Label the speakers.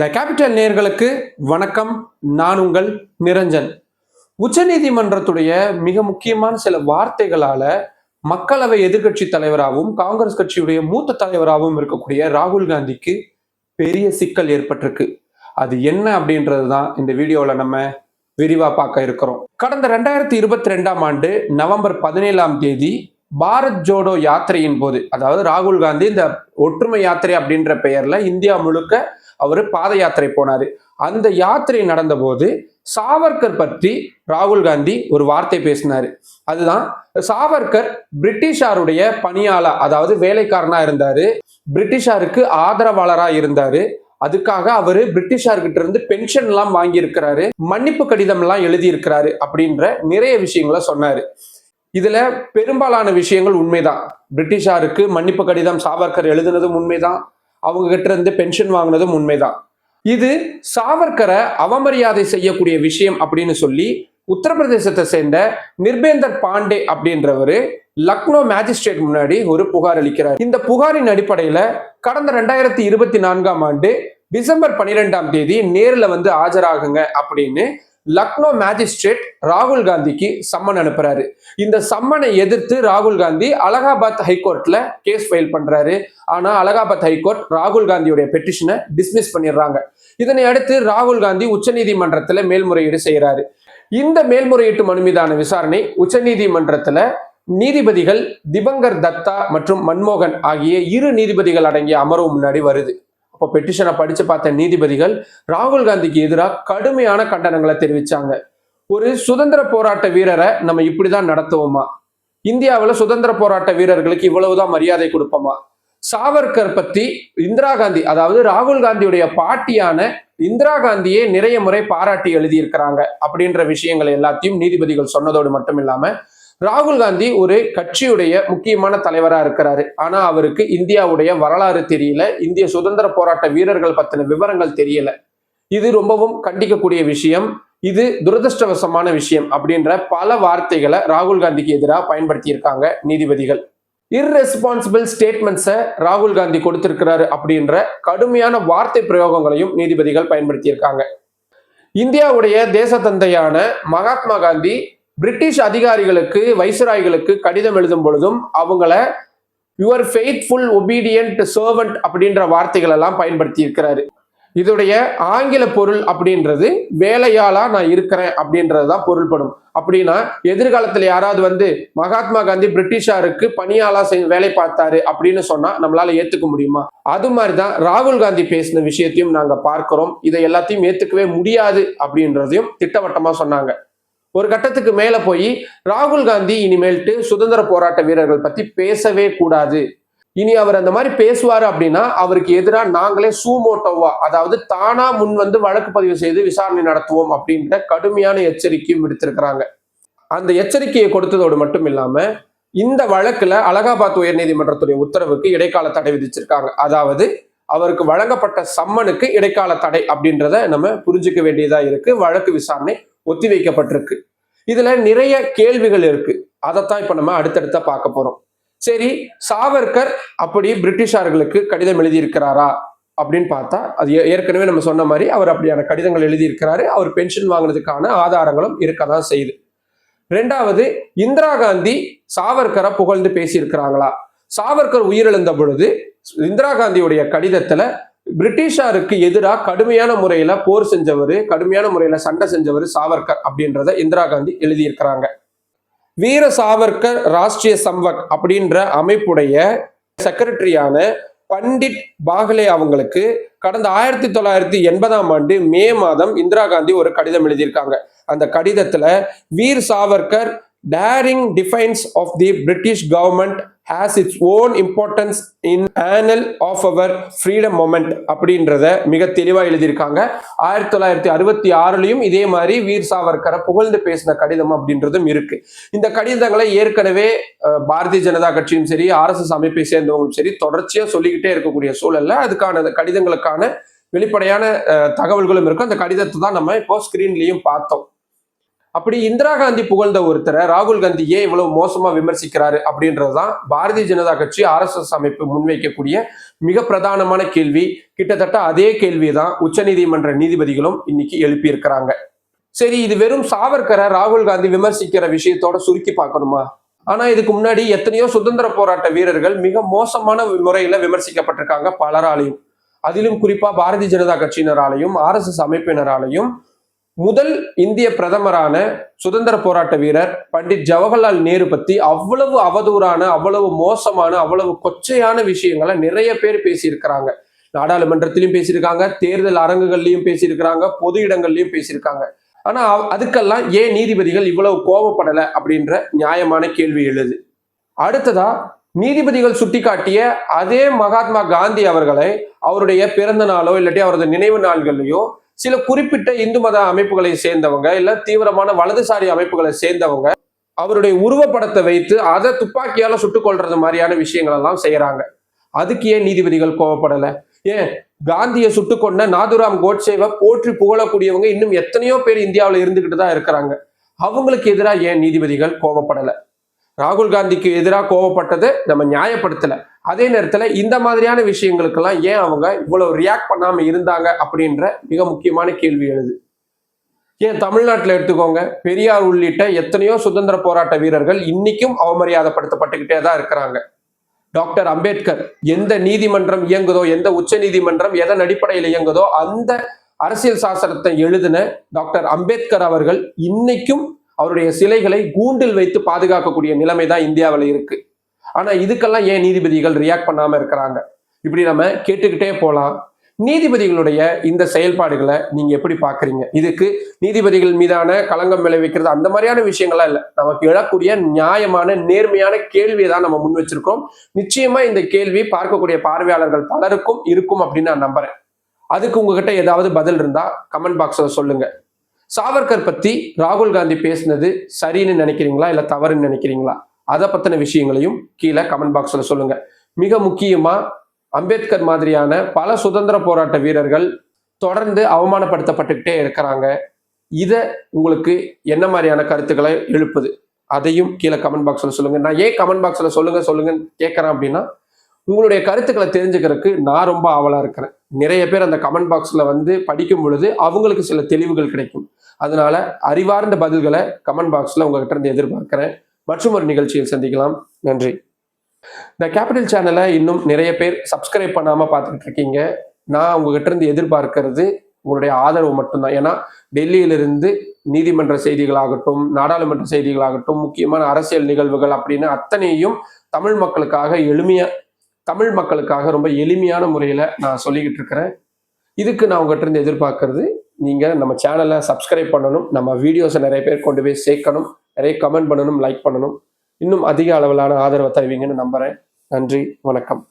Speaker 1: The capital நேர்களுக்கு வணக்கம். நான் உங்கள் நிரஞ்சன். உச்சநீதிமன்றத்துடைய மிக முக்கியமான சில வார்த்தைகளால மக்களவை எதிர்க்கட்சி தலைவராகவும் காங்கிரஸ் கட்சியுடைய மூத்த தலைவராகவும் இருக்கக்கூடிய ராகுல் காந்திக்கு பெரிய சிக்கல் ஏற்பட்டிருக்கு. அது என்ன அப்படின்றது தான் இந்த வீடியோவில் நம்ம விரிவாக பார்க்க இருக்கிறோம். கடந்த ரெண்டாயிரத்தி இருபத்தி ரெண்டாம் ஆண்டு நவம்பர் பதினேழாம் தேதி பாரத் ஜோடோ யாத்திரையின் போது அதாவது ராகுல் காந்தி இந்த ஒற்றுமை யாத்திரை அப்படின்ற பெயர்ல இந்தியா முழுக்க அவர் பாத யாத்திரை போனார். அந்த யாத்திரை நடந்தபோது சாவர்கர் பற்றி ராகுல் காந்தி ஒரு வார்த்தை பேசினாரு. அதுதான் சாவர்கர் பிரிட்டிஷாருடைய பணியாளர் அதாவது வேலைக்காரனா இருந்தாரு. பிரிட்டிஷாருக்கு ஆதரவாளரா இருந்தாரு. அதுக்காக அவரு பிரிட்டிஷார்கிட்ட இருந்து பென்ஷன் எல்லாம் வாங்கியிருக்கிறாரு. மன்னிப்பு கடிதம் எல்லாம் எழுதியிருக்கிறாரு அப்படின்ற நிறைய விஷயங்களை சொன்னாரு. இதுல பெரும்பாலான விஷயங்கள் உண்மைதான். பிரிட்டிஷாருக்கு மன்னிப்பு கடிதம் சாவர்கர் எழுதுனதும் உண்மைதான். அவங்க கிட்ட இருந்து பென்ஷன் வாங்கினதும் உண்மைதான். இது சாவர்கரை அவமரியாதை செய்யக்கூடிய விஷயம் அப்படின்னு சொல்லி உத்தரப்பிரதேசத்தை சேர்ந்த நிர்பேந்தர் பாண்டே அப்படின்றவரு லக்னோ மேஜிஸ்ட்ரேட் முன்னாடி ஒரு புகார் அளிக்கிறார். இந்த புகாரின் அடிப்படையில கடந்த ரெண்டாயிரத்தி இருபத்தி நான்காம் ஆண்டு டிசம்பர் பன்னிரெண்டாம் தேதி நேரில் வந்து ஆஜராகுங்க அப்படின்னு லக்னோ மேஜிஸ்ட்ரேட் ராகுல் காந்திக்கு சம்மன் அனுப்புறாரு. இந்த சம்மனை எதிர்த்து ராகுல் காந்தி அலகாபாத் ஹைகோர்ட்ல கேஸ் ஃபைல் பண்றாரு. ஆனா அலகாபாத் ஹைகோர்ட் ராகுல் காந்தியுடைய பெட்டிஷனை டிஸ்மிஸ் பண்ணிடுறாங்க. இதனை அடுத்து ராகுல் காந்தி உச்சநீதிமன்றத்துல மேல்முறையீடு செய்யறாரு இந்த மேல்முறையீட்டு மனு மீதான விசாரணை உச்சநீதிமன்றத்துல நீதிபதிகள் திபங்கர் தத்தா மற்றும் மன்மோகன் ஆகிய இரு நீதிபதிகள் அடங்கிய அமர்வு முன்னாடி வருது. அப்போ பெட்டிஷனை படிச்சு பார்த்த நீதிபதிகள் ராகுல் காந்திக்கு எதிராக கடுமையான கண்டனங்களை தெரிவிச்சாங்க. ஒரு சுதந்திர போராட்ட வீரரை நம்ம இப்படிதான் நடத்துவோமா? இந்தியாவில் சுதந்திர போராட்ட வீரர்களுக்கு இவ்வளவுதான் மரியாதை கொடுப்போமா? சாவர்கர் பத்தி இந்திரா காந்தி அதாவது ராகுல் காந்தியுடைய பாட்டியான இந்திரா காந்தியே நிறைய முறை பாராட்டி எழுதியிருக்கிறாங்க அப்படின்ற விஷயங்கள் எல்லாத்தையும் நீதிபதிகள் சொன்னதோடு மட்டும் இல்லாம ராகுல் காந்தி ஒரு கட்சியுடைய முக்கியமான தலைவராக இருக்கிறாரு. ஆனா அவருக்கு இந்தியாவுடைய வரலாறு தெரியல. இந்திய சுதந்திர போராட்ட வீரர்கள் பத்தின விவரங்கள் தெரியல. இது ரொம்பவும் கண்டிக்கக்கூடிய விஷயம். இது துரதிருஷ்டவசமான விஷயம் அப்படின்ற பல வார்த்தைகளை ராகுல் காந்திக்கு எதிராக பயன்படுத்தி இருக்காங்க நீதிபதிகள். இர்ரெஸ்பான்சிபிள் ஸ்டேட்மெண்ட்ஸை ராகுல் காந்தி கொடுத்திருக்கிறாரு அப்படின்ற கடுமையான வார்த்தை பிரயோகங்களையும் நீதிபதிகள் பயன்படுத்தியிருக்காங்க. இந்தியாவுடைய தேசத்தந்தையான மகாத்மா காந்தி பிரிட்டிஷ் அதிகாரிகளுக்கு வைசராய்களுக்கு கடிதம் எழுதும் பொழுதும் அவங்கள யுவர் ஃபெய்த்ஃபுல் ஒபீடியன்ட் சர்வன்ட் அப்படின்ற வார்த்தைகள் எல்லாம் பயன்படுத்தி இருக்கிறாரு இதோடைய ஆங்கில பொருள் அப்படின்றது வேலையாளா நான் இருக்கிறேன் அப்படின்றது தான் பொருள்படும். அப்படின்னா எதிர்காலத்தில் யாராவது வந்து மகாத்மா காந்தி பிரிட்டிஷாருக்கு பணியாளா செய் வேலை பார்த்தாரு அப்படின்னு சொன்னா நம்மளால ஏத்துக்க முடியுமா? அது மாதிரிதான் ராகுல் காந்தி பேசின விஷயத்தையும் நாங்க பார்க்கிறோம். இதை எல்லாத்தையும் ஏத்துக்கவே முடியாது அப்படின்றதையும் திட்டவட்டமா சொன்னாங்க. ஒரு கட்டத்துக்கு மேல போய் ராகுல் காந்தி இனிமேல்ட்டு சுதந்திர போராட்ட வீரர்கள் பத்தி பேசவே கூடாது. இனி அவர் அந்த மாதிரி பேசுவாரு அப்படின்னா அவருக்கு எதிராக நாங்களே சூமோட்டோவா அதாவது தானா முன் வந்து வழக்கு பதிவு செய்து விசாரணை நடத்துவோம் அப்படின்ற கடுமையான எச்சரிக்கையும் விடுத்திருக்கிறாங்க. அந்த எச்சரிக்கையை கொடுத்ததோடு மட்டும் இல்லாம இந்த வழக்குல அலகாபாத் உயர்நீதிமன்றத்துடைய உத்தரவுக்கு இடைக்கால தடை விதிச்சிருக்காங்க. அதாவது அவருக்கு வழங்கப்பட்ட சம்மனுக்கு இடைக்கால தடை அப்படின்றத நம்ம புரிஞ்சுக்க வேண்டியதா இருக்கு. வழக்கு விசாரணை ஒத்திவைக்கப்பட்டிருக்கு. இதுல நிறைய கேள்விகள் இருக்கு. அதைத்தான் இப்ப நம்ம அடுத்தடுத்த பார்க்க போறோம். சரி சாவர்கர் அப்படி பிரிட்டிஷார்களுக்கு கடிதம் எழுதியிருக்கிறாரா அப்படின்னு பார்த்தா அது ஏ- ஏற்கனவே நம்ம சொன்ன மாதிரி அவர் அப்படியான கடிதங்கள் எழுதியிருக்கிறாரு. அவர் பென்ஷன் வாங்கினதுக்கான ஆதாரங்களும் இருக்க தான் செய்யுது ரெண்டாவது இந்திரா காந்தி சாவர்கரை புகழ்ந்து பேசியிருக்கிறாங்களா? சாவர்கர் உயிரிழந்த பொழுது இந்திரா காந்தியுடைய கடிதத்துல பிரிட்டிஷாருக்கு எதிராக கடுமையான முறையில போர் செஞ்சவர் கடுமையான முறையில சண்டை செஞ்சவர் சாவர்கர் அப்படின்றத இந்திரா காந்தி எழுதியிருக்கிறாங்க. வீர சாவர்கர் ராஷ்டிரிய சம்வக் அப்படின்ற அமைப்புடைய செக்ரட்டரியான பண்டிட் பாகலே அவங்களுக்கு கடந்த ஆயிரத்தி தொள்ளாயிரத்தி எண்பதாம் ஆண்டு மே மாதம் இந்திரா காந்தி ஒரு கடிதம் எழுதியிருக்காங்க. அந்த கடிதத்துல Veer Savarkar daring defiance of the British government has its own importance in annals of our freedom movement அப்படின்றத மிக தெளிவாக எழுதியிருக்காங்க. ஆயிரத்தி தொள்ளாயிரத்தி அறுபத்தி ஆறுலையும் இதே மாதிரி வீர் சாவர்கரை புகழ்ந்து பேசின கடிதம் அப்படின்றதும் இருக்கு. இந்த கடிதங்களை ஏற்கனவே பாரதிய ஜனதா கட்சியும் சரி ஆர்எஸ்எஸ் அமைப்பை சேர்ந்தவங்களும் சரி தொடர்ச்சியாக சொல்லிக்கிட்டே இருக்கக்கூடிய சூழல்ல அதுக்கான அந்த கடிதங்களுக்கான வெளிப்படையான தகவல்களும் இருக்கும். அந்த கடிதத்தை தான் நம்ம இப்போ ஸ்கிரீன்லையும் பார்த்தோம். அப்படி இந்திரா காந்தி புகழ்ந்த ஒருத்தரை ராகுல் காந்தி ஏன் இவ்வளவு மோசமா விமர்சிக்கிறாரு அப்படின்றதுதான் பாரதிய ஜனதா கட்சி ஆர்எஸ்எஸ் அமைப்பு முன்வைக்கக்கூடிய மிக பிரதானமான கேள்வி. கிட்டத்தட்ட அதே கேள்வி தான் உச்சநீதிமன்ற நீதிபதிகளும் இன்னைக்கு எழுப்பியிருக்கிறாங்க. சரி இது வெறும் சாவர்கரை ராகுல் காந்தி விமர்சிக்கிற விஷயத்தோட சுருக்கி பார்க்கணுமா? ஆனா இதுக்கு முன்னாடி எத்தனையோ சுதந்திர போராட்ட வீரர்கள் மிக மோசமான முறையில விமர்சிக்கப்பட்டிருக்காங்க பலராலையும். அதிலும் குறிப்பா பாரதிய ஜனதா கட்சியினராலையும் ஆர்எஸ்எஸ் அமைப்பினராலையும் முதல் இந்திய பிரதமரான சுதந்திர போராட்ட வீரர் பண்டிட் ஜவஹர்லால் நேரு பத்தி அவ்வளவு அவதூறான அவ்வளவு மோசமான அவ்வளவு கொச்சையான விஷயங்களை நிறைய பேர் பேசியிருக்கிறாங்க. நாடாளுமன்றத்திலையும் பேசியிருக்காங்க தேர்தல் அரங்குகள்லையும் பேசியிருக்கிறாங்க பொது இடங்கள்லையும் பேசியிருக்காங்க. ஆனா அதுக்கெல்லாம் ஏன் நீதிபதிகள் இவ்வளவு கோபப்படலை அப்படின்ற நியாயமான கேள்வி எழுது. அடுத்ததா நீதிபதிகள் சுட்டிக்காட்டிய அதே மகாத்மா காந்தி அவர்களை அவருடைய பிறந்த நாளோ இல்லாட்டி அவரது நினைவு நாள்கள்லையோ சில குறிப்பிட்ட இந்து மத அமைப்புகளை சேர்ந்தவங்க இல்ல தீவிரமான வலதுசாரி அமைப்புகளை சேர்ந்தவங்க அவருடைய உருவப்படத்தை வைத்து அதை துப்பாக்கியால சுட்டுக் கொள்றது மாதிரியான விஷயங்கள் எல்லாம் செய்யறாங்க அதுக்கு ஏன் நீதிபதிகள் கோவப்படல? ஏன் காந்தியை சுட்டு கொண்ட நாதுராம் கோட்சேவை போற்றி புகழக்கூடியவங்க இன்னும் எத்தனையோ பேர் இந்தியாவில் இருந்துகிட்டு தான் இருக்கிறாங்க. அவங்களுக்கு எதிராக ஏன் நீதிபதிகள் கோவப்படலை? ராகுல் காந்திக்கு எதிராக கோவப்பட்டது நம்ம நியாயப்படுத்தலை. அதே நேரத்தில் இந்த மாதிரியான விஷயங்களுக்கெல்லாம் ஏன் அவங்க இவ்வளவு ரியாக்ட் பண்ணாமல் இருந்தாங்க அப்படின்ற மிக முக்கியமான கேள்வி எழுது. ஏன் தமிழ்நாட்டில் எடுத்துக்கோங்க பெரியார் உள்ளிட்ட எத்தனையோ சுதந்திர போராட்ட வீரர்கள் இன்னைக்கும் அவமரியாதைப்படுத்தப்பட்டுக்கிட்டே தான் இருக்கிறாங்க. டாக்டர் அம்பேத்கர் எந்த நீதிமன்றம் இயங்குதோ எந்த உச்ச நீதிமன்றம் எதன் அடிப்படையில் இயங்குதோ அந்த அரசியல் சாசனத்தை எழுதின டாக்டர் அம்பேத்கர் அவர்கள் இன்னைக்கும் அவருடைய சிலைகளை கூண்டில் வைத்து பாதுகாக்கக்கூடிய நிலைமை தான் இந்தியாவில் இருக்கு. ஆனால் இதுக்கெல்லாம் ஏன் நீதிபதிகள் ரியாக்ட் பண்ணாமல் இருக்கிறாங்க? இப்படி நம்ம கேட்டுக்கிட்டே போகலாம் நீதிபதிகளுடைய இந்த செயல்பாடுகளை நீங்க எப்படி பாக்குறீங்க இதுக்கு நீதிபதிகள் மீதான களங்கம் விளைவிக்கிறது அந்த மாதிரியான விஷயங்கள்லாம் இல்லை. நமக்கு எழக்கூடிய நியாயமான நேர்மையான கேள்வியை தான் நம்ம முன் வச்சிருக்கோம். நிச்சயமா இந்த கேள்வி பார்க்கக்கூடிய பார்வையாளர்கள் பலருக்கும் இருக்கும் அப்படின்னு நான் நம்புறேன். அதுக்கு உங்ககிட்ட ஏதாவது பதில் இருந்தா கமெண்ட் பாக்ஸ்ல சொல்லுங்க. சாவர்கர் பத்தி ராகுல் காந்தி பேசினது சரின்னு நினைக்கிறீங்களா? இல்ல தவறுன்னு நினைக்கிறீங்களா? அதை பற்றின விஷயங்களையும் கீழே கமெண்ட் பாக்ஸில் சொல்லுங்கள் மிக முக்கியமாக அம்பேத்கர் மாதிரியான பல சுதந்திர போராட்ட வீரர்கள் தொடர்ந்து அவமானப்படுத்தப்பட்டுக்கிட்டே இருக்கிறாங்க. இதை உங்களுக்கு என்ன மாதிரியான கருத்துக்களை எழுப்புது? அதையும் கீழே கமெண்ட் பாக்ஸில் சொல்லுங்கள் நான் ஏன் கமெண்ட் பாக்ஸில் சொல்லுங்கள் சொல்லுங்கன்னு கேட்குறேன் அப்படின்னா உங்களுடைய கருத்துக்களை தெரிஞ்சுக்கிறதுக்கு நான் ரொம்ப ஆவலாக இருக்கிறேன். நிறைய பேர் அந்த கமெண்ட் பாக்ஸில் வந்து படிக்கும் பொழுது அவங்களுக்கு சில தெளிவுகள் கிடைக்கும். அதனால அறிவார்ந்த பதில்களை கமெண்ட் பாக்ஸில் உங்ககிட்ட இருந்து எதிர்பார்க்குறேன். மற்றும் ஒரு நிகழ்ச்சியில் சந்திக்கலாம். நன்றி. இந்த கேபிட்டல் சேனலை இன்னும் நிறைய பேர் சப்ஸ்கிரைப் பண்ணாமல் பார்த்துக்கிட்டு இருக்கீங்க. நான் உங்ககிட்ட இருந்து எதிர்பார்க்கறது உங்களுடைய ஆதரவு மட்டும்தான். ஏன்னா டெல்லியிலிருந்து நீதிமன்ற செய்திகளாகட்டும் நாடாளுமன்ற செய்திகளாகட்டும் முக்கியமான அரசியல் நிகழ்வுகள் அப்படின்னு அத்தனையும் தமிழ் மக்களுக்காக எளிமையா தமிழ் மக்களுக்காக ரொம்ப எளிமையான முறையில் நான் சொல்லிக்கிட்டு இருக்கிறேன். இதுக்கு நான் உங்ககிட்ட இருந்து எதிர்பார்க்கறது நீங்கள் நம்ம சேனலை சப்ஸ்கிரைப் பண்ணணும். நம்ம வீடியோஸை நிறைய பேர் கொண்டு போய் சேர்க்கணும். நிறைய கமெண்ட் பண்ணணும் லைக் பண்ணணும். இன்னும் அதிக அளவிலான ஆதரவை தருவீங்கன்னு நம்புகிறேன் நன்றி வணக்கம்.